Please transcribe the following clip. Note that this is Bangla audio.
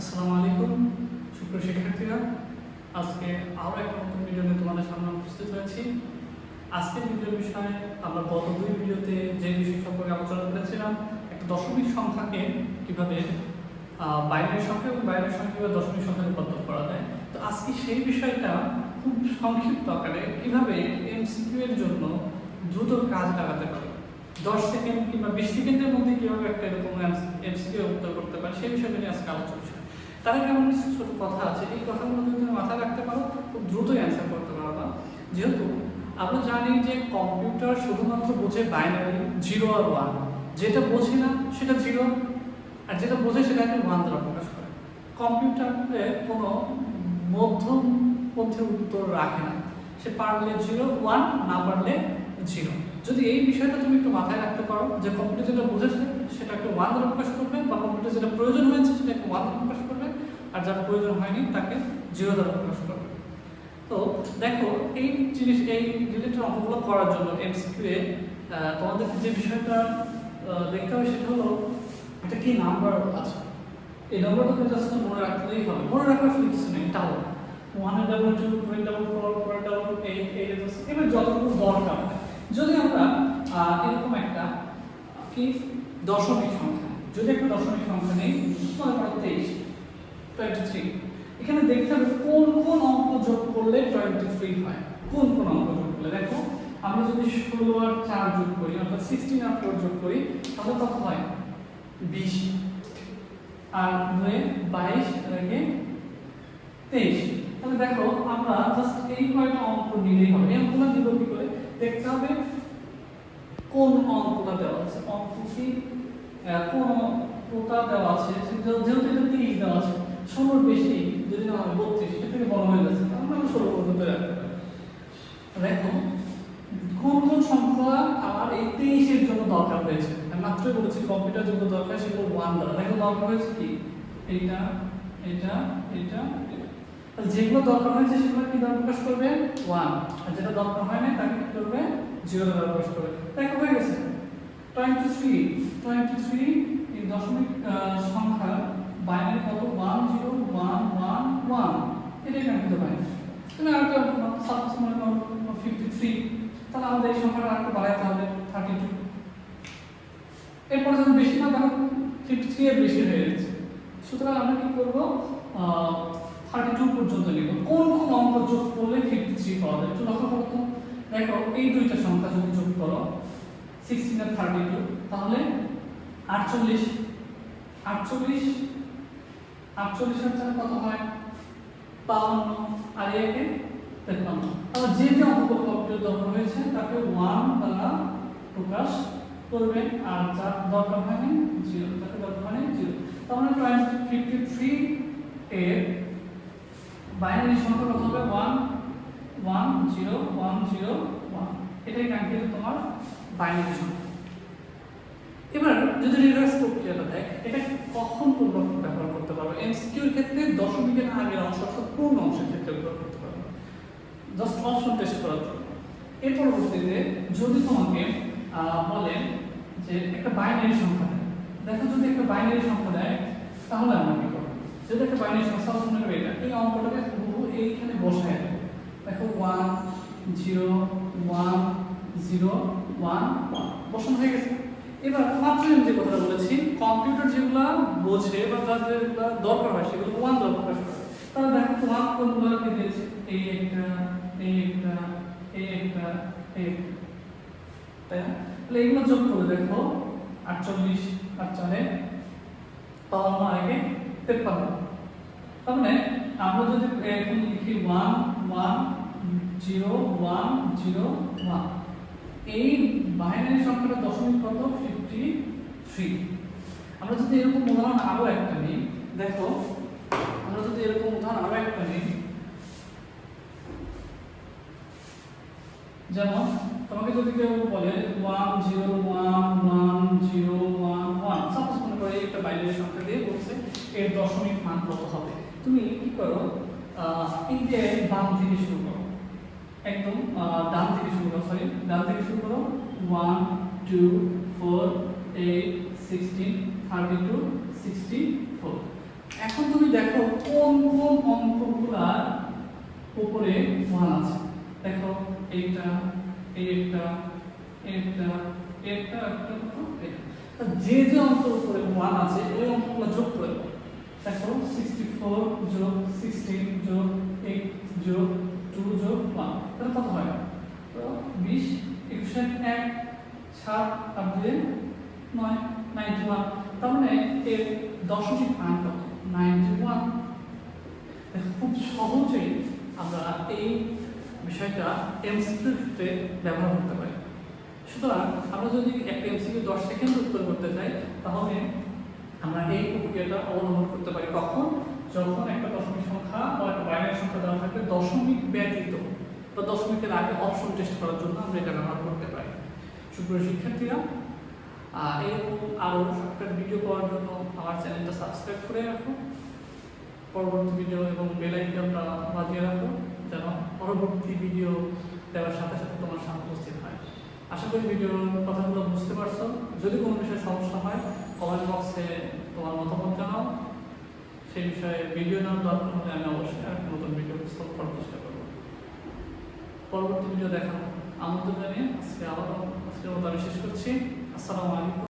আসসালামু আলাইকুম, সুপ্রিয় শিক্ষার্থীরা। আজকে আরও একটা নতুন ভিডিও নিয়ে তোমাদের সামনে উপস্থিত হয়েছি। আজকের ভিডিওর বিষয়ে আমরা গত দুই ভিডিওতে যে বিষয় সম্পর্কে আলোচনা করেছিলাম, একটা দশমিক সংখ্যাকে কীভাবে বাইরের সংখ্যা এবং বাইরের সংখ্যা কীভাবে দশমিক সংখ্যা রূপান্তর করা যায়। তো আজকে সেই বিষয়টা খুব সংক্ষিপ্ত আকারে কীভাবে এমসিকিউ এর জন্য দ্রুত কাজ লাগাতে পারে। দশ সেকেন্ড কিংবা বিশ সেকেন্ডের মধ্যে কীভাবে একটা এরকম এমসিকিউ উত্তর করতে পারে, সেই বিষয়টা নিয়ে আজকে আলোচনা তার এমন কিছু ছোট কথা আছে? এই কথাগুলো যদি তুমি মাথায় রাখতে পারো, খুব দ্রুতই অ্যান্সার করতে পারবা। যেহেতু আমরা জানি যে কম্পিউটার শুধুমাত্র বোঝে বাইনারি জিরো আর ওয়ান যেটা বোঝে না, সেটা জিরো আর যেটা বোঝে সেটাকে ওয়ান দ্বারা প্রকাশ করে। কম্পিউটারে কোনো মধ্যপন্থী উত্তর রাখে না। সে পারলে জিরো ওয়ান না পারলে জিরো যদি এই বিষয়টা তুমি একটু মাথায় রাখতে পারো যে কম্পিউটার যেটা বুঝেছে সেটাকে ওয়ান দ্বারা প্রকাশ করবে বা কম্পিউটার যেটা প্রয়োজন হয়েছে সেটাকে ওয়ান দ্বারা প্রকাশ করবে আর যার প্রয়োজন হয়নি তাকে জিরো দ্বারা প্রকাশ করবে তো দেখো এই জিনিস এই রিলেটেড অঙ্কগুলো করার জন্য এমসিকিউ এ আহ, তোমাদেরকে যে বিষয়টা দেখতে হবে সেটা হলো এটা কি নাম্বার আছে? এই নাম্বারটাকে জাস্ট মনে রাখলেই হবে। মনে রাখার আসলে কিছু নেই তাও। One double two twelve double four four double eight eight এবার যতটুকু দরকার। যদি আমরা এরকম একটা কি দশমিক সংখ্যা। যদি একটা দশমিক সংখ্যা নেই তেইশ টোয়েন্টি থ্রি এখানে দেখতে হবে কোন কোন অঙ্ক যোগ করলে টোয়েন্টি থ্রি হয়। কোন কোন অঙ্ক যোগ করলে? দেখো, আমরা যদি ষোলো আর চার যোগ করি, অর্থাৎ সিক্সটিন আর ফোর যোগ করি, তাহলে কত হয়? বিশ। আর দুয়ে বাইশ রেখে তেইশ। তাহলে দেখো, আমরা জাস্ট এই কয়টা অঙ্ক নিলেই হবে। এই অঙ্কগুলো নিব কি করে? দেখতে হবে কোন অঙ্কটা দেওয়া আছে অঙ্ক কি? কোন অঙ্কটা দেওয়া আছে সেটা- যেহেতু এটা তিরিশ দেওয়া আছে, ষোলোর বেশি, যদি না হয় বত্রিশ, এটা থেকে বড় হয়ে যাচ্ছে আমরা ষোলো পর্যন্ত রাখতে দেখো, কোন কোন সংখ্যা আমার এই তেইশের জন্য দরকার হয়েছে? মাত্রই বলেছি, কম্পিউটার জন্য দরকার, সেগুলো ওয়ান দ্বারা। দেখো দরকার হয়েছে কি? এটা এটা এটা। যেগুলো দরকার হয়েছে, সেগুলো কি দ্বারা প্রকাশ করবে? ওয়ান আর যেটা দরকার হয় না তাকে কি করবে? জিরো দ্বারা প্রকাশ করবে। দেখো গেছে টোয়েন্টি টোয়েন্টি থ্রি এই দশমিক সংখ্যা বাইনারি কত one zero one one one এটাই কাঙ্ক্ষিত বাইনারি তুমি আরেকটা সাপোজ মনে তাহলে আমাদের এই সংখ্যাটা আরেকটু বাড়াইতে হবে থার্টি টু এরপরে যদি বেশি না তখন ফিফটি থ্রি বেশি হয়ে যাচ্ছে সুতরাং আমরা কি করব? থার্টি টু পর্যন্ত নিব কোন কোন অঙ্ক যোগ করলে ফিফটি থ্রি পাওয়া যায়? একটু লক্ষ্য করো দেখো, এই দুইটা সংখ্যা যদি যোগ করো সিক্সটিন আর থার্টি টু তাহলে আটচল্লিশ আটচল্লিশ আটচল্লিশ চার কত হয়? বাউন্ন আর একে তেপ্পান্ন। আবার যে যে কম্পিউটার দরকার হয়েছে, তাকে ওয়ান দ্বারা প্রকাশ করবে। আর যার দরকার হয়নি জিরো তাকে দরকার হয়নি জিরো তাহলে টোয়েন্টি ফিফটি থ্রি বাইনারি সংখ্যা কত হবে? One one zero one zero one এটাই কাঙ্ক্ষিত তোমার বাইনারি সংখ্যা এবার যদি রিভার্স প্রক্রিয়াটা দেয় এটা কখন পূর্ণ ব্যবহার করতে পারব? এমসিকিউর ক্ষেত্রে দশমিকের আগের অংশ অর্থাৎ পূর্ণ অংশের ক্ষেত্রে ব্যবহার করতে পারব। জাস্ট অপশন টেস্ট করার জন্য। এর পরবর্তীতে যদি তোমাকে বলেন যে একটা বাইনারি সংখ্যা দেয়, দেখো যদি একটা বাইনারি সংখ্যা দেয়, তাহলে আমরা কি করব? যদি একটা বাইনারি সংখ্যা মনে করি এটা এই অঙ্কটাকে হুবহু এইখানে বসায় দেবো। দেখো one zero one zero one one বসানো হয়ে গেছে। এবার মাত্র যে কথাটা বলেছি কম্পিউটার যেগুলো বোঝে বা তাদের যেগুলো দরকার হয়, সেগুলো ওয়ান দ্বারা প্রকাশ করে তাহলে দেখো ওয়ান কোনগুলো কি দিয়েছে? এই একটা এই একটা এই একটা এই তাই তাহলে এগুলো যোগ করে দেখো, আটচল্লিশ আর চারে বাউন্ন আগে তেপ্পান্ন। তার মানে আমরা যদি এখন লিখি one one zero one zero one এই বাইনারি সংখ্যাটা দশমিক কত? ফিফটি থ্রি আমরা যদি এরকম উদাহরণ আরও একটা নিই দেখো আমরা যদি এরকম উদাহরণ আরও একটা নিই। যেমন তোমাকে যদি কেউ বলে one zero one one zero one one suppose মনে করে একটা বাইনারি সংখ্যা দিয়ে বলছে এর দশমিক মান কত হবে? তুমি কি করো? আহ, এই যে বাম থেকে শুরু করো। একদম ডান থেকে ডান থেকে শুরু করো one two four eight sixteen thirty two sixty four এখন তুমি দেখো কোন কোন অঙ্কগুলার উপরে ওয়ান আছে। দেখো এইটা এইটা এইটা এইটা, একটা যে যে অঙ্কের উপরে ওয়ান আছে, ওই অঙ্কগুলো যোগ করে দেখো সিক্সটি ফোর যোগ সিক্সটিন যোগ এইট যোগ টু যোগ ওয়ান তাহলে কত হয় তো বিশ একুশে এক সাত আর দুই নয় নাইনটি ওয়ান তার মানে এর দশমিক মান কত নাইনটি ওয়ান খুব সহজেই আমরা এই বিষয়টা এমসিকিউর ক্ষেত্রে ব্যবহার করতে পারি। সুতরাং আমরা যদি একটা এমসিকিউ দশ সেকেন্ড উত্তর করতে চাই, তাহলে আমরা এই প্রক্রিয়াটা অবলম্বন করতে পারি কখন? যখন একটা দশমিক সংখ্যা বা একটা বাইনারি সংখ্যা দেওয়া থাকবে দশমিক ব্যতীত বা দশমিকের আগে অপশন টেস্ট করার জন্য আমরা এটা ব্যবহার করতে পারি। সুপ্রিয় শিক্ষার্থীরা এরকম আরও শর্টকাট ভিডিও পাওয়ার জন্য আমার চ্যানেলটা সাবস্ক্রাইব করে রাখো। পরবর্তী ভিডিও এবং বেল আইকনটা বাজিয়ে রাখো, যেন পরবর্তী ভিডিও দেওয়ার সাথে সাথে তোমার সামনে উপস্থিত হয়। আশা করি ভিডিওর কথাগুলো বুঝতে পারছ। যদি কোনো বিষয়ে সমস্যা হয় কমেন্ট বক্সে তোমার মতামত জানাও। সেই বিষয়ে ভিডিও নেওয়ার দরকার হলে আমি অবশ্যই আরেকটা নতুন ভিডিও উপস্থাপন করার চেষ্টা করব। পরবর্তী ভিডিও দেখার আমন্ত্রণ জানিয়ে আজকে আবারও আজকের মতো আমি শেষ করছি আসসালামু আলাইকুম